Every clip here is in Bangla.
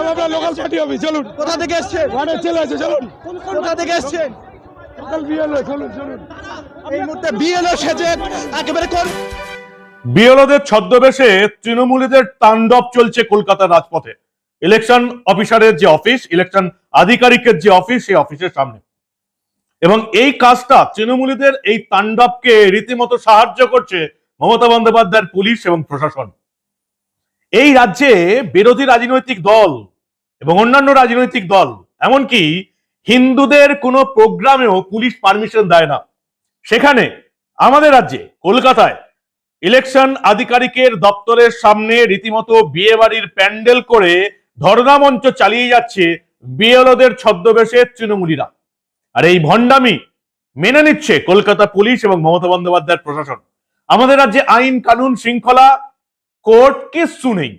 আপনার লোকাল পার্টি অফিস চলুন। কোথা থেকে এসছেন? ওয়ার্ডের ছেলে আছে চলুন। কোথা থেকে এসছেন? লোকাল বিএলও চলুন চলুন। এই মুহূর্তে বিএলও সেজে একেবারে কোন বিএলওদের ছদ্মবেশে তৃণমূলীদের তাণ্ডব চলছে কলকাতার রাজপথে। ইলেকশন অফিসারের যে অফিস ইলেকশন আধিকারিকের যে অফিস সেই অফিসের সামনে। এবং এই কাজটা তৃণমূলীদের এই তাণ্ডবকে রীতিমতো সাহায্য করছে মমতা বন্দ্যোপাধ্যায়ের পুলিশ এবং প্রশাসন। এই রাজ্যে বিরোধী রাজনৈতিক দল এবং অন্যান্য রাজনৈতিক দল, এমনকি হিন্দুদের কোনো প্রোগ্রামেও পুলিশ পারমিশন দেয় না। সেখানে আমাদের রাজ্যে, কলকাতায়, ইলেকশন আধিকারিকের দপ্তরের সামনে রীতিমতো বিয়ে বাড়ির প্যান্ডেল করে ধর্ণা মঞ্চ চালিয়ে যাচ্ছে বিএলওদের ছদ্মবেশে তৃণমূলীরা। আর এই ভণ্ডামি মেনে নিচ্ছে কলকাতা পুলিশ এবং মমতা বন্দ্যোপাধ্যায়ের প্রশাসন। আমাদের রাজ্যে আইন, কানুন, শৃঙ্খলা, কোর্ট কিচ্ছু নেই।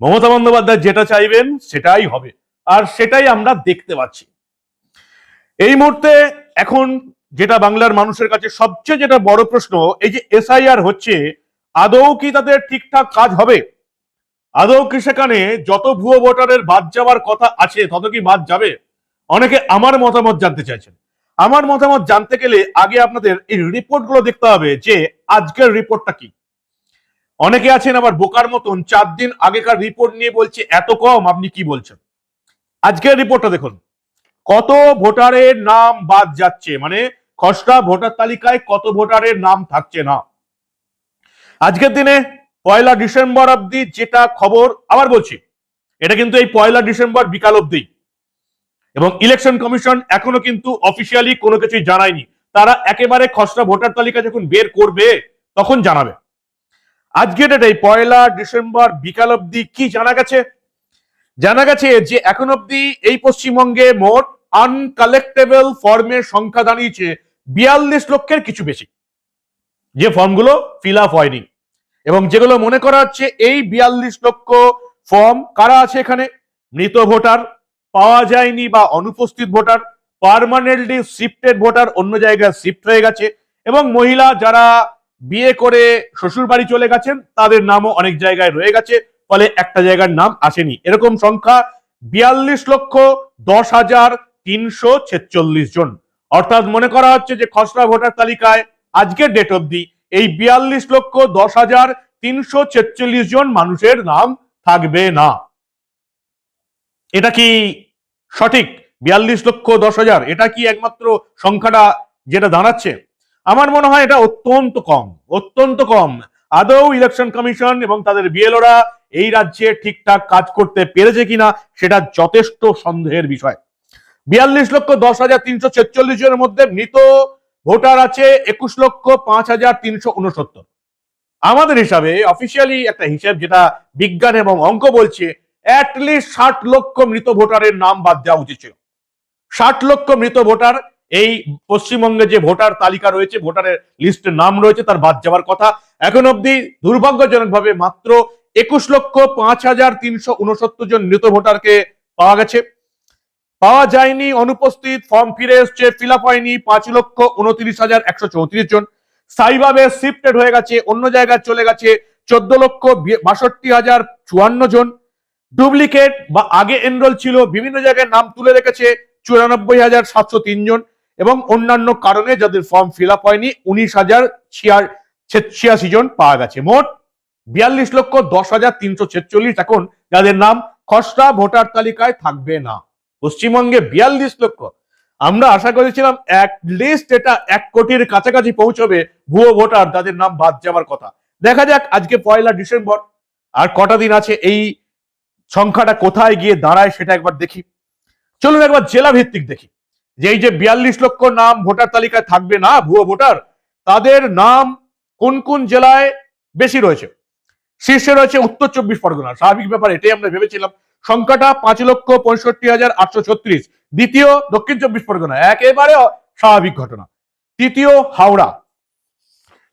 মমতা বন্দ্যোপাধ্যায় যেটা চাইবেন সেটাই হবে। আর সেটাই আমরা দেখতে পাচ্ছি। এই মুহূর্তে এখন যেটা বাংলার মানুষের কাছে সবচেয়ে যেটা বড় প্রশ্ন, এই যে এসআইআর হচ্ছে, আদৌ কি তাদের ঠিকঠাক কাজ হবে? আদৌ কি সেখানে যত ভুয়ো ভোটারের বাদ যাওয়ার কথা আছে, তত কি বাদ যাবে? অনেকে আমার মতামত জানতে চাইছেন। আমার মতামত জানতে গেলে আগে আপনাদের এই রিপোর্টগুলো দেখতে হবে যে আজকের রিপোর্টটা কি। অনেকে আছেন আবার বোকার মতন, চার দিন আগেকার রিপোর্ট নিয়ে বলছে, এত কম, আপনি কি বলছেন? আজকের রিপোর্টটা দেখুন। কত ভোটারের নাম বাদ যাচ্ছে মানে খসড়া ভোটার তালিকায় কত ভোটারের নাম থাকছে না। আজকের দিনে পয়লা ডিসেম্বর অবধি যেটা খবর, আবার বলছি, এটা কিন্তু এই পয়লা ডিসেম্বর বিকাল অব্দি এবং ইলেকশন কমিশন এখনও কিন্তু অফিসিয়ালি কোনো কিছুই জানায়নি। তারা একেবারে খসড়া ভোটার তালিকা যখন বের করবে, তখন জানাবে। আজকে ডেটে পয়লা ডিসেম্বর বিকাল অবধি কি জানা গেছে? জানা গেছে যে এখন অবধি এই পশ্চিমবঙ্গে মোট আনকালেক্টেবল ফর্মের সংখ্যা দাঁড়িয়েছে বিয়াল্লিশ লক্ষের কিছু বেশি। যে ফর্মগুলো ফিল আপ হয়নি। এবং যেগুলো মনে করা হচ্ছে এই বিয়াল্লিশ লক্ষ ফর্ম কারা আছে এখানে? মৃত ভোটার, পাওয়া যায়নি বা অনুপস্থিত ভোটার পার্মানেন্টলি শিফটেড ভোটার অন্য জায়গায় শিফট হয়ে গেছে। এবং মহিলা যারা বিয়ে করে শ্বশুর বাড়ি চলে গেছেন, তাদের নামও অনেক জায়গায় রয়ে গেছে, ফলে একটা জায়গার নাম আসেনি। এরকম সংখ্যা বিয়াল্লিশ লক্ষ দশ হাজার তিনশো ছেচল্লিশ জন। অর্থাৎ মনে করা হচ্ছে যে খসড়া ভোটার তালিকায় আজকের ডেট অবধি এই বিয়াল্লিশ লক্ষ দশ হাজার তিনশো ছেচল্লিশ জন মানুষের নাম থাকবে না। এটা কি সঠিক? বিয়াল্লিশ লক্ষ দশ হাজার, এটা কি একমাত্র সংখ্যাটা যেটা দাঁড়াচ্ছে? আমার মনে হয় এটা অত্যন্ত কম অত্যন্ত কম। আদৌ ইলেকশন কমিশন এবং তাদের বিএলওরা এই রাজ্যে ঠিকঠাক কাজ করতে পেরেছে কিনা সেটা যথেষ্ট সন্দেহের বিষয়। বিয়াল্লিশ লক্ষ দশ হাজার তিনশো ছেচল্লিশ জনের মধ্যে মৃত ভোটার আছে একুশ লক্ষ পাঁচ হাজার তিনশো উনসত্তর। আমাদের হিসাবে অফিসিয়ালি একটা হিসাব যেটা বিজ্ঞান এবং অঙ্ক বলছে অ্যাটলিস্ট ষাট লক্ষ মৃত ভোটারের নাম বাদ দেওয়া উচিত ছিল। ষাট লক্ষ মৃত ভোটার এই পশ্চিমবঙ্গে যে ভোটার তালিকা রয়েছে, ভোটারের লিস্টের নাম রয়েছে, তার বাদ যাওয়ার কথা। এখন অবধি দুর্ভাগ্যজনকভাবে মাত্র একুশ লক্ষ পাঁচ হাজার তিনশো উনসত্তর জন মৃত ভোটারকে পাওয়া গেছে। পাওয়া যায়নি, অনুপস্থিত, ফর্ম ফিরে এসছে, ফিল আপ হয়নি, পাঁচ লক্ষ উনত্রিশ হাজার একশো চৌত্রিশ জন। স্থায়ীভাবে শিফটেড হয়ে গেছে, অন্য জায়গায় চলে গেছে, চোদ্দ লক্ষ বাষট্টি হাজার চুয়ান্ন জন। ডুপ্লিকেট বা আগে এনরোল ছিল, বিভিন্ন জায়গায় নাম তুলে রেখেছে, চুরানব্বই হাজার সাতশো তিন জন। এবং অন্যান্য কারণে যাদের ফর্ম ফিল আপ হয়নি, উনিশ হাজার ছিয়াশি জন পাওয়া গেছে। মোট বিয়াল্লিশ লক্ষ দশ হাজার তিনশো ছেচল্লিশ এখন যাদের নাম খসড়া ভোটার তালিকায় থাকবে না। পশ্চিমবঙ্গে বিয়াল্লিশ লক্ষ। আমরা আশা করেছিলাম এক লিস্ট এটা এক কোটির কাছাকাছি পৌঁছবে ভুয়ো ভোটার যাদের নাম বাদ যাওয়ার কথা। দেখা যাক আজকে পয়লা ডিসেম্বর, আর কটা দিন আছে, এই সংখ্যাটা কোথায় গিয়ে দাঁড়ায় সেটা একবার দেখি। চলুন একবার জেলা ভিত্তিক দেখি। যে এই যে বিয়াল্লিশ লক্ষ নাম ভোটার তালিকায় থাকবে না, ভুয়ো ভোটার, তাদের নাম কোন কোন জেলায় বেশি রয়েছে? শীর্ষে রয়েছে উত্তর চব্বিশ পরগনা। স্বাভাবিক ব্যাপার, এটাই আমরা ভেবেছিলাম। সংখ্যাটা পাঁচ লক্ষ পঁয়ষট্টি হাজার আটশো ছত্রিশ। দ্বিতীয় দক্ষিণ চব্বিশ পরগনা, একেবারে স্বাভাবিক ঘটনা। তৃতীয় হাওড়া।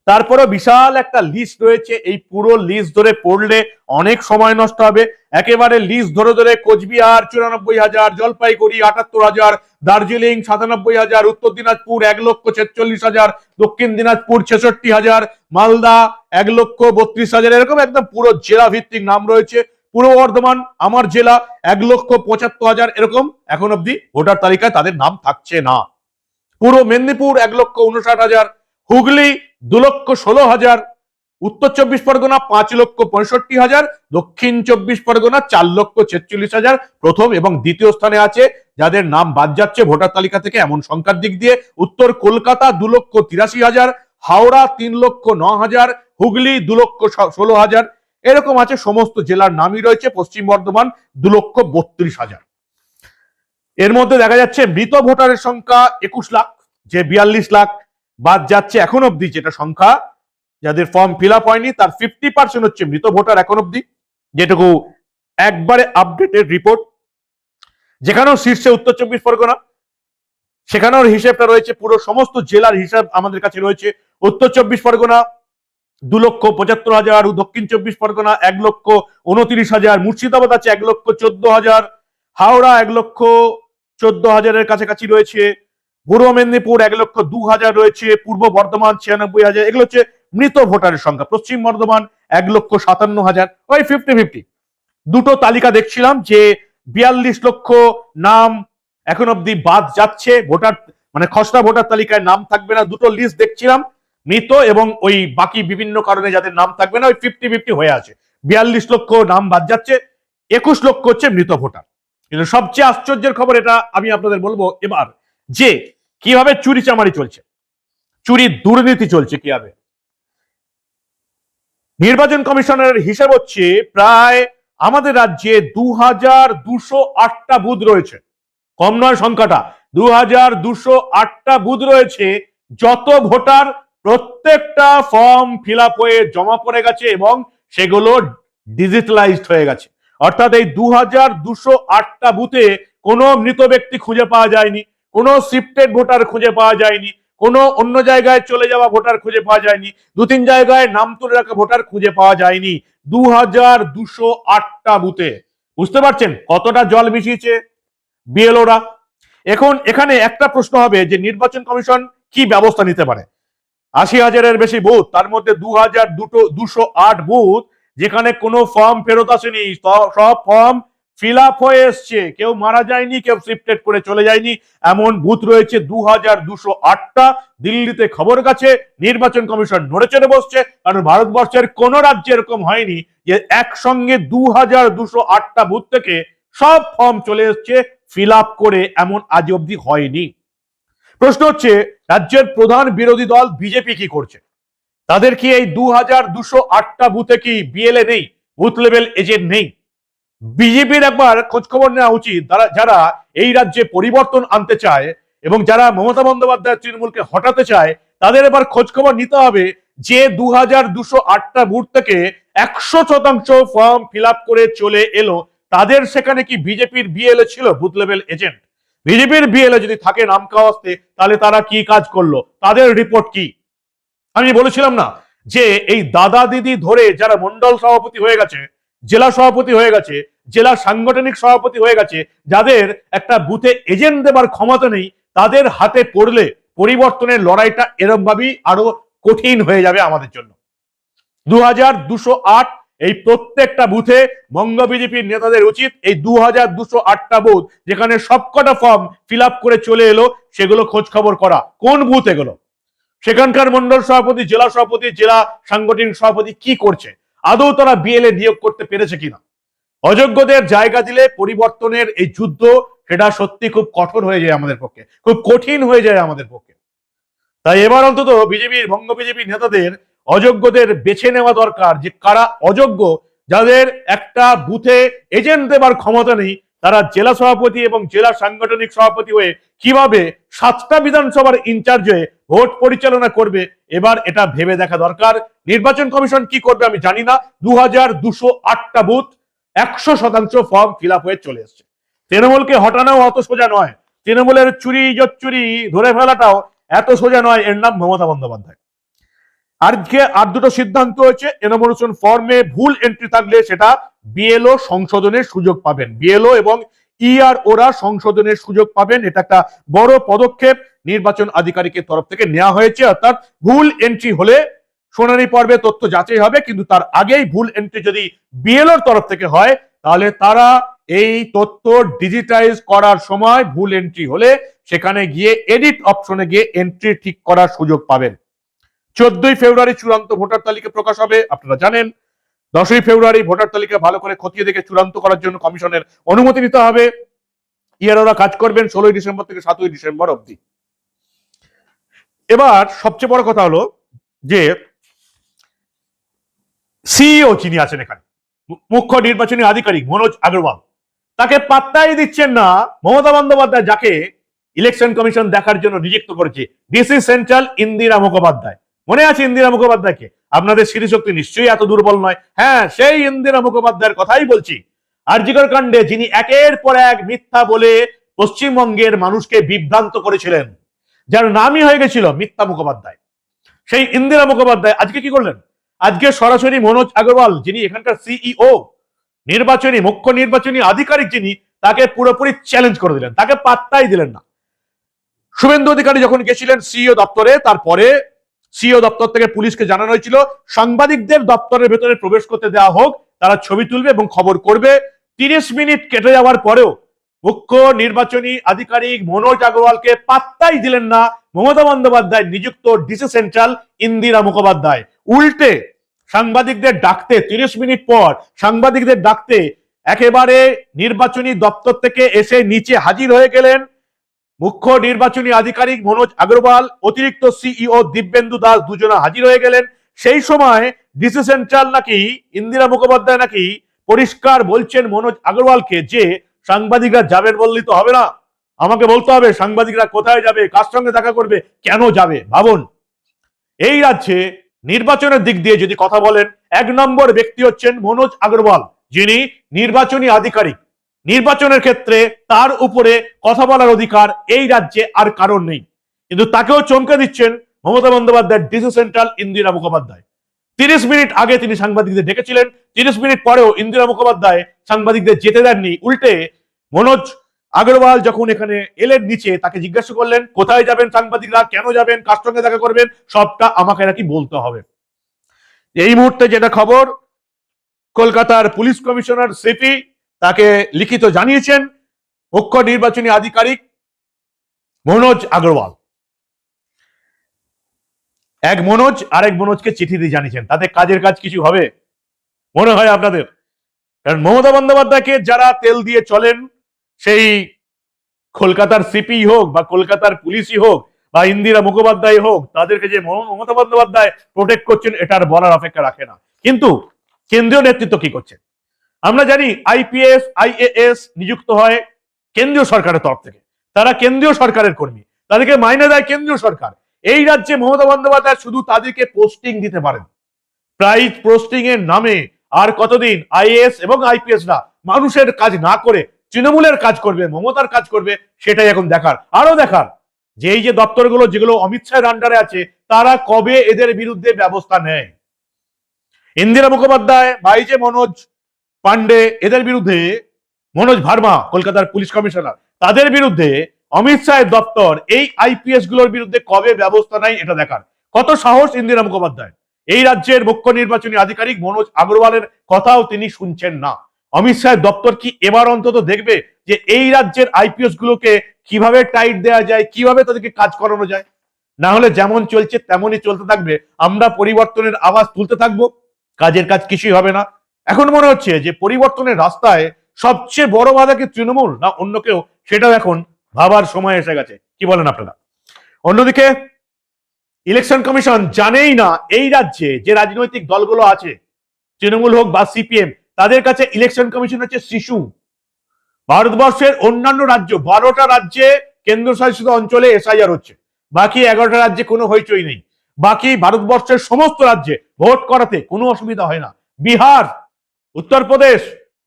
তারপরে বিশাল একটা লিস্ট রয়েছে। এই পুরো লিস্ট ধরে পড়লে অনেক সময় নষ্ট হবে। একেবারে লিস্ট ধরে ধরে কোচবিহার চুরানব্বই হাজার, জলপাইগুড়ি আটাত্তর হাজার, দার্জিলিং সাতানব্বই হাজার, উত্তর দিনাজপুর এক লক্ষ ছেচল্লিশ হাজার, দক্ষিণ দিনাজপুর ছেষট্টি হাজার, মালদা এক লক্ষ বত্রিশ হাজার, এরকম একদম পুরো জেলা ভিত্তিক নাম রয়েছে। পূর্ব বর্ধমান আমার জেলা এক লক্ষ পঁচাত্তর হাজার, এরকম এখন অব্দি ভোটার তালিকায় তাদের নাম থাকছে না। পূর্ব মেদিনীপুর এক লক্ষ উনষাট হাজার হুগলি দু লক্ষ ষোলো হাজার, উত্তর চব্বিশ পরগনা পাঁচ লক্ষ পঁয়ষট্টি হাজার, দক্ষিণ চব্বিশ পরগনা চার লক্ষ ছেচল্লিশ হাজার। প্রথম এবং দ্বিতীয় স্থানে আছে, যাদের নাম বাদ যাচ্ছে ভোটার তালিকা থেকে এমন সংখ্যার দিক দিয়ে, উত্তর কলকাতা দু লক্ষ তিরাশি হাজার, হাওড়া তিন লক্ষ ন হাজার, হুগলি দু লক্ষ ষোলো হাজার। এরকম আছে সমস্ত জেলার নামই রয়েছে, পশ্চিম বর্ধমান দু লক্ষ বত্রিশ হাজার। এর মধ্যে দেখা যাচ্ছে মৃত ভোটারের সংখ্যা একুশ লাখ, যে বিয়াল্লিশ লাখ বাদ যাচ্ছে এখন অব্দি যেটা সংখ্যা, যাদের ফর্ম ফিল আপ হয়নি, তার ফিফটি পার্সেন্ট হচ্ছে মৃত ভোটার এখন অব্দি যেটুকু একবারে আপডেটেড রিপোর্ট যেখানেও শীর্ষে উত্তর চব্বিশ পরগনা, সেখানেও হিসেবটা রয়েছে পুরো সমস্ত জেলার হিসাব আমাদের কাছে রয়েছে। উত্তর চব্বিশ পরগনা, দু লক্ষ পঁচাত্তর হাজার, দক্ষিণ চব্বিশ পরগনা, এক লক্ষ উনত্রিশ হাজার, মুর্শিদাবাদ আছে এক লক্ষ চোদ্দ হাজার, হাওড়া এক লক্ষ চোদ্দ হাজারের কাছাকাছি রয়েছে। পূর্ব মেদিনীপুর এক লক্ষ দু হাজার রয়েছে, পূর্ব বর্ধমান ছিয়ানব্বই হাজার, এগুলো হচ্ছে মৃত ভোটারের সংখ্যা। পশ্চিম বর্ধমান এক লক্ষ সাতান্ন হাজার, ওই ফিফটি ফিফটি দুটো তালিকা দেখছিলাম যে বিয়াল্লিশ লক্ষ নাম এখন অব্দি বাদ যাচ্ছে, ভোটার মানে খসড়া ভোটার তালিকায় নাম থাকবে না, দুটো লিস্ট দেখছিলাম, মৃত এবং ওই বাকি বিভিন্ন কারণে যাদের নাম থাকবে না, ওই ফিফটি ফিফটি হয়ে আছে। বিয়াল্লিশ লক্ষ নাম বাদ যাচ্ছে, একুশ লক্ষ হচ্ছে মৃত ভোটার। কিন্তু সবচেয়ে আশ্চর্যের খবর, এটা আমি আপনাদের বলব এবার যে কীভাবে চুরি চামারি চলছে চুরি দুর্নীতি চলছে কীভাবে? নির্বাচন কমিশনের হিসাব হচ্ছে প্রায় আমাদের রাজ্যে দু হাজার দুশো আটটা বুথ রয়েছে। কম নয় সংখ্যাটা দু হাজার দুশো আটটা বুথ রয়েছে, যত ভোটার প্রত্যেকটা ফর্ম ফিল হয়ে জমা পড়ে গেছে এবং সেগুলো ডিজিটালাইজড হয়ে গেছে। অর্থাৎ এই দু হাজার দুশো আটটা বুথে কোনো মৃত ব্যক্তি খুঁজে পাওয়া যায়নি। কোনো শিফটেড ভোটার খুঁজে পাওয়া যায়নি, কোনো অন্য জায়গায় চলে যাওয়া ভোটার খুঁজে পাওয়া যায়নি, দু তিন জায়গায় নাম তুলে রাখা ভোটার খুঁজে পাওয়া যায়নি দু হাজার দুশো আটটা বুথে। বুঝতে পারছেন কতটা জল মিশিয়েছে বিএলওরা? এখন এখানে একটা প্রশ্ন হবে যে নির্বাচন কমিশন কি ব্যবস্থা নিতে পারে? আশি হাজারের বেশি বুথ, তার মধ্যে দু হাজার দুটো, দুশো আট বুথ, যেখানে কোনো ফর্ম ফেরত আসেনি সব ফর্ম ফিল আপ হয়ে এসছে। কেউ মারা যায়নি, কেউ শিফটেড করে চলে যায়নি। এমন বুথ রয়েছে দু হাজার দুশো আটটা। দিল্লিতে খবর কাছে নির্বাচন কমিশন নড়ে চড়ে বসছে, কারণ ভারতবর্ষের কোন রাজ্যে এরকম হয়নি যে একসঙ্গে দু হাজার দুশো আটটা বুথ থেকে সব ফর্ম চলে এসছে, ফিল আপ করে এমন আজ অবধি হয়নি। প্রশ্ন হচ্ছে, রাজ্যের প্রধান বিরোধী দল বিজেপি কি করছে? তাদের কি এই দু হাজার দুশো আটটা বুথে কি বিএলএ নেই? বুথ লেভেল এজেন্ট নেই? বিজেপির একবার খোঁজখবর নেওয়া উচিত। যারা এই রাজ্যে পরিবর্তন আনতে চায় এবং যারা মমতা বন্দ্যোপাধ্যায় তৃণমূলকে হটাতে চায়, তাদের এবার খোঁজখবর নিতে হবে যে দু হাজার দুশো আটটা বুথ থেকে একশো শতাংশ ফর্ম ফিল করে চলে এলো। তাদের সেখানে কি বিজেপির বিএলএ ছিল? Booth level agent. বিজেপির বিএলএ যদি থাকে নাম কাওয়াস্তে তাহলে তারা কি কাজ করল? তাদের রিপোর্ট কি? আমি বলেছিলাম না যে এই দাদা দিদি ধরে যারা মন্ডল সভাপতি হয়ে গেছে জেলা সভাপতি হয়ে গেছে, জেলা সাংগঠনিক সভাপতি হয়ে গেছে, যাদের একটা বুথে এজেন্ট দেবার ক্ষমতা নেই, তাদের হাতে পড়লে পরিবর্তনের লড়াইটা এরম ভাবেই আরও কঠিন হয়ে যাবে আমাদের জন্য। দু হাজার দুশো আট এই প্রত্যেকটা বুথে বঙ্গ বিজেপির নেতাদের উচিত এই দু হাজার দুশো আটটা বুথ যেখানে সবকটা ফর্ম ফিল করে চলে এলো, সেগুলো খোঁজ খবর করা। কোন বুথ এগুলো? সেখানকার মন্ডল সভাপতি, জেলা সভাপতি, জেলা সাংগঠনিক সভাপতি কি করছে? আদৌ তারা বিএলএ নিয়োগ করতে পেরেছে কিনা? অযোগ্যদের জায়গা দিলে পরিবর্তনের এই যুদ্ধ সেটা সত্যি খুব কঠোর হয়ে যায় আমাদের পক্ষে, খুব কঠিন হয়ে যায় আমাদের পক্ষে। তাই এবার অন্তত বিজেপির, বঙ্গ বিজেপি নেতাদের অযোগ্যদের বেছে নেওয়া দরকার যে কারা অযোগ্য, যাদের একটা বুথে এজেন্ট দেবার ক্ষমতা নেই, তারা জেলা সভাপতি এবং জেলা সাংগঠনিক সভাপতি হয়ে কীভাবে সাতটা বিধানসভার ইনচার্জ হয়ে ভোট পরিচালনা করবে, এবার এটা ভেবে দেখা দরকার। নির্বাচন কমিশন কি করবে আমি জানি না। দু হাজার দুশো আটটা বুথ একশো শতাংশ ফর্ম ফিল হয়ে চলে এসছে। তৃণমূলকে হটানো অত সোজা নয়। তৃণমূলের চুরি চুরি ধরে ফেলাটাও এত সোজা নয়, এর নাম মমতা বন্দ্যোপাধ্যায়। আজকে আর দুটো সিদ্ধান্ত হয়েছে এনমোরেশন ফর্মে ভুল এন্ট্রি থাকলে সেটা বিএলও সংশোধনের সুযোগ পাবেন। বিএলও এবং ইআর ওরা সংশোধনের সুযোগ পাবেন? এটা একটা বড় পদক্ষেপ। নির্বাচন আধিকারিকের তরফ থেকে নেওয়া হয়েছে, অর্থাৎ ভুল এন্ট্রি হলে শুনানি পর্বে তথ্য যাচাই হবে, কিন্তু তার আগেই ভুল এন্ট্রি যদি বিএলওর তরফ থেকে হয়, তাহলে তারা এই তথ্য ডিজিটাইজ করার সময় ভুল এন্ট্রি হলে সেখানে গিয়ে এডিট অপশনে গিয়ে এন্ট্রি ঠিক করার সুযোগ পাবেন। চোদ্দই ফেব্রুয়ারি চূড়ান্ত ভোটার তালিকা প্রকাশ হবে, আপনারা জানেন। দশই ফেব্রুয়ারি ভোটার তালিকা ভালো করে খতিয়ে দেখে চূড়ান্ত করার জন্য কমিশনের অনুমতি নিতে হবে। ইয়ারোরা কাজ করবেন ষোলোই ডিসেম্বর থেকে সাতই ডিসেম্বর অবধি। এবার সবচেয়ে বড় কথা হলো যে সিইও যিনি আছেন এখানে মুখ্য নির্বাচনী আধিকারিক মনোজ আগরওয়াল, তাকে পাত্তাই দিচ্ছেন না মমতা বন্দ্যোপাধ্যায়, যাকে ইলেকশন কমিশন দেখার জন্য নিযুক্ত করেছে। DC central Indira Mukhopadhyay. মনে আছে ইন্দিরা মুখোপাধ্যায়কে? আপনাদের স্মৃতিশক্তি নিশ্চয়ই এত দুর্বল নয়। হ্যাঁ সেই ইন্দিরা মুখোপাধ্যায়ের কথাই বলছি। আরজিকর কাণ্ডে যিনি একের পর এক মিথ্যা বলে পশ্চিমবঙ্গের মানুষকে বিভ্রান্ত করেছিলেন, যার নামই হয়ে গেছিল মিথ্যা মুখোপাধ্যায়। সেই ইন্দিরা মুখোপাধ্যায় আজকে কি করলেন? আজকে সরাসরি মনোজ আগরওয়াল, যিনি এখানকার সিইও, নির্বাচনী, মুখ্য নির্বাচনী আধিকারিক যিনি, তাকে পুরোপুরি চ্যালেঞ্জ করে দিলেন। তাকে পাত্তাই দিলেন না। শুভেন্দু অধিকারী যখন গেছিলেন সিইও দপ্তরে, তারপরে সিইও দপ্তর থেকে পুলিশকে জানানো হয়েছিল, সাংবাদিকদের দপ্তরের ভেতরে প্রবেশ করতে দেওয়া হোক, তারা ছবি তুলবে এবং খবর করবে। তিরিশ মিনিট কেটে যাওয়ার পরেও মুখ্য নির্বাচনী আধিকারিক মনোজ আগরওয়ালকে পাত্তাই দিলেন না। মমতা বন্দ্যোপাধ্যায় নিযুক্ত ডিসি সেন্ট্রাল ইন্দিরা মুখোপাধ্যায়। উল্টে সাংবাদিকদের ডাকতে তিরিশ মিনিট পর সাংবাদিকদের ডাকতে একেবারে নির্বাচনী দপ্তর থেকে এসে নিচে হাজির হয়ে গেলেন মুখ্য নির্বাচনী আধিকারিক মনোজ আগরওয়াল, অতিরিক্ত সিইও দিব্যেন্দু দাস দুজনে হাজির হয়ে গেলেন। সেই সময় ডিসি সেন্ট্রাল নাকি ইন্দিরা মুখোপাধ্যায় নাকি পরিষ্কার বলছেন মনোজ আগরওয়ালকে যে সাংবাদিকরা যাবেন বললেই তো হবে না। আমাকে বলতে হবে সাংবাদিকরা কোথায় যাবে, কার সঙ্গে দেখা করবে, কেন যাবে, ভাবুন। এই রাজ্যে নির্বাচনের দিক দিয়ে যদি কথা বলেন, এক নম্বর ব্যক্তি হচ্ছেন মনোজ আগরওয়াল, যিনি নির্বাচনী আধিকারিক। নির্বাচনের ক্ষেত্রে তার উপরে কথা বলার অধিকার এই রাজ্যে আর কারণ নেই। কিন্তু তাকেও চমকে দিচ্ছেন মমতা বন্দ্যোপাধ্যায় ডিসি সেন্ট্রাল ইন্দিরা মুখোপাধ্যায়। তিরিশ মিনিট আগে তিনি সাংবাদিকদের ডেকেছিলেন, তিরিশ মিনিট পরেও ইন্দিরা মুখোপাধ্যায় সাংবাদিকদের যেতে দেননি। উল্টে মনোজ আগরওয়াল যখন এখানে এলেন নিচে, তাকে জিজ্ঞাসা করলেন, কোথায় যাবেন সাংবাদিকরা? কেন যাবেন? কার সঙ্গে দেখা করবেন? সবটা আমাকে নাকি বলতে হবে। এই মুহূর্তে যেটা খবর, কলকাতার পুলিশ কমিশনার সিপি তাকে লিখিত জানিয়েছেন মুখ্য নির্বাচনী আধিকারিক মনোজ আগরওয়াল। এক মনোজ, আরেক মনোজকে চিঠি দিয়ে জানিয়েছেন। তাতে কাজের কাজ কিছু হবে? মনে হয় আপনাদের। কারণ মমতা বন্দ্যোপাধ্যায়কে যারা তেল দিয়ে চলেন, সেই কলকাতার সিপি হোক বা কলকাতার পুলিশই হোক বা ইন্দিরা মুখোপাধ্যায় হোক, তাদেরকে যে মমতা বন্দ্যোপাধ্যায় প্রোটেক্ট করছেন, এটার বলার অপেক্ষা রাখে না। কিন্তু কেন্দ্রীয় নেতৃত্ব কি করছে আমরা জানি আইপিএস আইএএস নিযুক্ত হয় কেন্দ্রীয় সরকারের তরফ থেকে। তারা কেন্দ্রীয় সরকারের কর্মী। তাদেরকে মাইনে দেয় কেন্দ্রীয় সরকার। এই রাজ্যে মমতা বন্দ্যোপাধ্যায় শুধু তাদেরকে পোস্টিং দিতে পারেন। প্রাইজ পোস্টিং এর নামে আর কতদিন আইএএস এবং আইপিএস না মানুষের কাজ না করে, তৃণমূলের কাজ করবে, মমতার কাজ করবে, সেটাই এখন দেখার। আরও দেখার যে এই যে দপ্তরগুলো, যেগুলো অমিত শাহের আন্ডারে আছে, তারা কবে এদের বিরুদ্ধে ব্যবস্থা নেয়? ইন্দিরা মুখোপাধ্যায় বাইজে মনোজ পান্ডে এদের বিরুদ্ধে মনোজ ভার্মা, কলকাতার পুলিশ কমিশনার, তাদের বিরুদ্ধে অমিত শাহের দপ্তর এই আইপিএসগুলোর বিরুদ্ধে কবে ব্যবস্থা নেয় এটা দেখার। কত সাহস ইন্দিরা মুখোপাধ্যায় এই রাজ্যের মুখ্য নির্বাচনী আধিকারিক মনোজ আগরওয়ালের কথাও তিনি শুনছেন না। অমিত শাহের দপ্তর কি এবার অন্তত দেখবে যে এই রাজ্যের আইপিএস গুলোকে কীভাবে টাইট দেওয়া যায়, কীভাবে তাদেরকে কাজ করানো যায়? না হলে যেমন চলছে, তেমনই চলতে থাকবে। আমরা পরিবর্তনের আওয়াজ তুলতে থাকব। কাজের কাজ কিছুই হবে না। এখন মনে হচ্ছে যে পরিবর্তনের রাস্তায় সবচেয়ে বড় বাধা কি তৃণমূল না অন্য কেউ? সেটাও এখন ভাবার সময় এসে গেছে। কি বলেন আপনারা? অন্যদিকে, ইলেকশন কমিশন জানেই না এই রাজ্যে যে রাজনৈতিক দলগুলো আছে, তৃণমূল হোক বা সিপিএম, তাদের কাছে ইলেকশন কমিশন হচ্ছে শিশু। ভারতবর্ষের অন্যান্য রাজ্য, বারোটা রাজ্যে কেন্দ্রশাসিত অঞ্চলে এসআইআর হচ্ছে। বাকি এগারোটা রাজ্যে কোনো হইচই নেই। বাকি ভারতবর্ষের সমস্ত রাজ্যে ভোট করাতে কোনো অসুবিধা হয় না। বিহার উত্তরপ্রদেশ,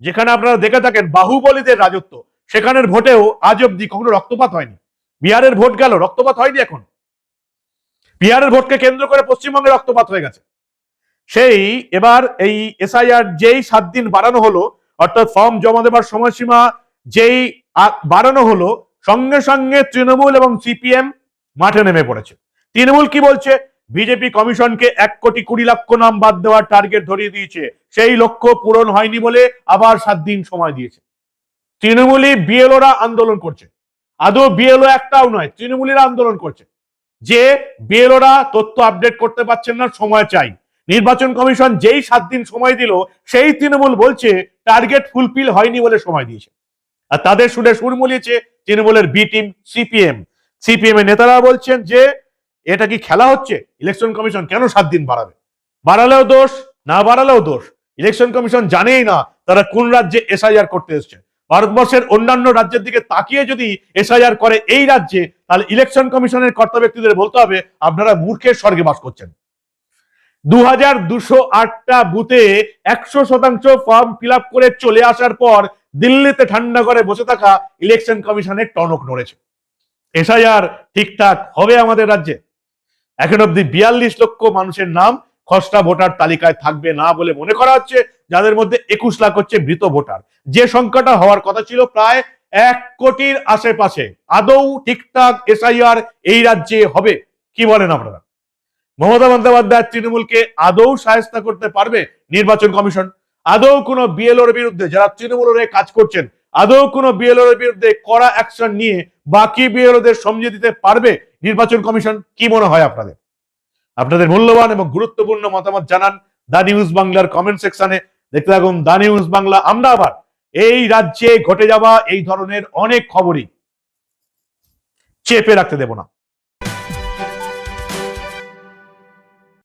যেখানে আপনারা দেখে থাকেন বাহুবলীদের রাজত্ব, সেখানের ভোটেও আজ অব্দি কখনো রক্তপাত হয়নি। বিহারের ভোট গেল, রক্তপাত হয়নি এখন। বিহারের ভোটকে কেন্দ্র করে পশ্চিমবঙ্গে রক্তপাত হয়ে গেছে। সেই এবার এই এসআইআর যেই সাত দিন বাড়ানো হলো, অর্থাৎ ফর্ম জমা দেবার সময়সীমা যেই বাড়ানো হলো, সঙ্গে সঙ্গে তৃণমূল এবং সিপিএম মাঠে নেমে পড়েছে। তৃণমূল কি বলছে? বিজেপি কমিশনকে এক কোটি কুড়ি লক্ষ নাম বাদ দেওয়ার টার্গেট ধরিয়ে দিয়েছে। সেই লক্ষ্য পূরণ হয়নি বলে আবার সাত দিন সময় দিয়েছে। তৃণমূলী বিএলওরা আন্দোলন করছে। আদৌ বিএলও একটাও নয়, তৃণমূলীরা আন্দোলন করছে। যে বিএলওরা তথ্য আপডেট করতে পারছেন না, সময় চাই। নির্বাচন কমিশন যেই সাত দিন সময় দিল, সেই তৃণমূল বলছে টার্গেট ফুলফিল হয়নি বলে সময় দিয়েছে। আর তাদের সুরে সুর মলিয়েছে তৃণমূলের বি টিম সিপিএম সিপিএম এর নেতারা বলছেন যে এটা কি খেলা হচ্ছে? ইলেকশন কমিশন কেন সাত দিন বাড়াবে? বাড়ালেও দোষ, না বাড়ালেও দোষ? ইলেকশন কমিশন জানেই না তারা কোন রাজ্যে এসআইআর করতে এসছে। ভারতবর্ষের অন্যান্য রাজ্যের দিকে তাকিয়ে যদি এসআইআর করে এই রাজ্যে, তাহলে ইলেকশন কমিশনের কর্তা ব্যক্তিদের বলতে হবে, আপনারা মূর্খের স্বর্গে বাস করছেন। দু হাজার দুশো আটটা বুথে একশো শতাংশ ফর্ম ফিল করে চলে আসার পর দিল্লিতে ঠান্ডা করে বসে থাকা ইলেকশন কমিশনের টনক নড়েছে। এসআইআর ঠিকঠাক হবে আমাদের রাজ্যে? এখন অব্দি বিয়াল্লিশ লক্ষ মানুষের নাম খসড়া ভোটার তালিকায় থাকবে না বলে মনে করা হচ্ছে, যাদের মধ্যে একুশ লাখ হচ্ছে মৃত ভোটার। যে সংখ্যাটা হওয়ার কথা ছিল প্রায় এক কোটির আশেপাশে। আদৌ ঠিকঠাক এসআইআর এই রাজ্যে হবে? কি বলেন আপনারা? মমতা বন্দ্যোপাধ্যায় তৃণমূলকে আদৌ সায়স্তা করতে পারবে নির্বাচন কমিশন? আদৌ কোনো বিএলওর বিরুদ্ধে যারা তৃণমূলের কাজ করছেন, আদৌ কোনো বিএলওর বিরুদ্ধে কড়া অ্যাকশন নিয়ে বাকি বিএলওদের সমঝে দিতে পারবে নির্বাচন কমিশন কি মনে হয় আপনাদের? আপনাদের মূল্যবান এবং গুরুত্বপূর্ণ মতামত জানান দা নিউজ বাংলার কমেন্ট সেকশনে। দেখতে থাকুন দা নিউজ বাংলা। আমরা আবার এই রাজ্যে ঘটে যাওয়া এই ধরনের অনেক খবরই চেপে রাখতে দেব না।